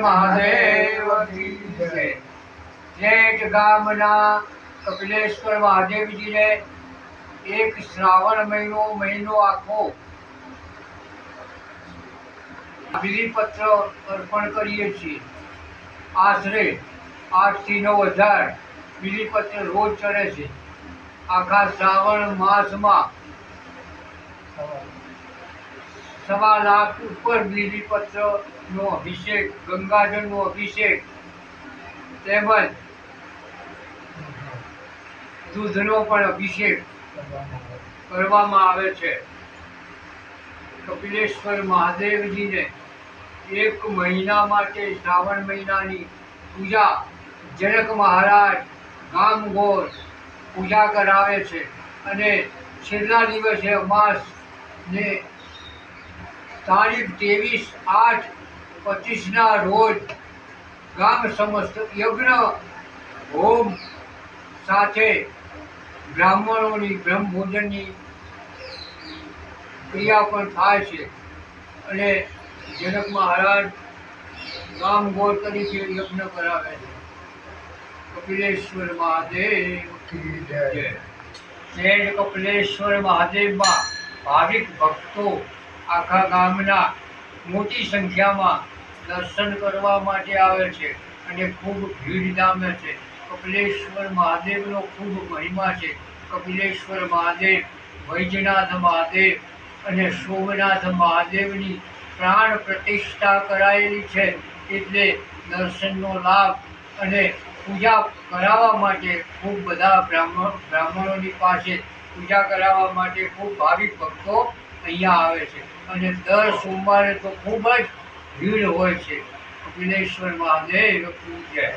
મહાદેવ જેઠ ગામના કપિલેશ્વર મહાદેવજીને એક શ્રાવણ મહિનો મહિનો આખો બિલીપત્ર અર્પણ કરીએ છીએ. આશરે આઠથી નવ હજાર બિલીપત્ર રોજ ચડે છે. આખા શ્રાવણ માસમાં સવા લાખ ઉપર બિલીપત્રનો અભિષેક, ગંગાજળનો અભિષેક, તેમજ દૂધનો પણ અભિષેક કરવામાં આવે છે. કપિલેશ્વર મહાદેવજીને એક મહિના માટે શ્રાવણ મહિનાની પૂજા જનક મહારાજ ગામ ગોર પૂજા કરાવે છે અને છેલ્લા દિવસે અમાસ ને તારીખ ત્રેવીસ આઠ પચીસના રોજ ગામ સમસ્ત યજ્ઞ હોમ સાથે બ્રાહ્મણોની બ્રહ્મભોજનની ક્રિયા પણ થાય છે. અને જનક મહારાજ ગામ ગોળ તરીકે યજ્ઞ કરાવે છે. કપિલેશ્વર મહાદેવ જય કપિલેશ્વર મહાદેવમાં ભાવિક ભક્તો આખા ગામના મોટી સંખ્યામાં દર્શન કરવા માટે આવે છે અને ખૂબ ભીડ જામે છે. કપિલેશ્વર મહાદેવનો ખૂબ મહિમા છે. કપિલેશ્વર મહાદેવ, વૈજનાથ મહાદેવ અને સોમનાથ મહાદેવની પ્રાણ પ્રતિષ્ઠા કરાયેલી છે એટલે દર્શનનો લાભ અને પૂજા કરાવવા માટે ખૂબ બધા બ્રાહ્મણ બ્રાહ્મણોની પાસે પૂજા કરાવવા માટે ખૂબ ભાવિક ભક્તો અહીંયા આવે છે. અને દર સોમવારે તો ખૂબ જ ભીડ હોય છે. કપિલેશ્વર મહાદેવ પૂજ્ય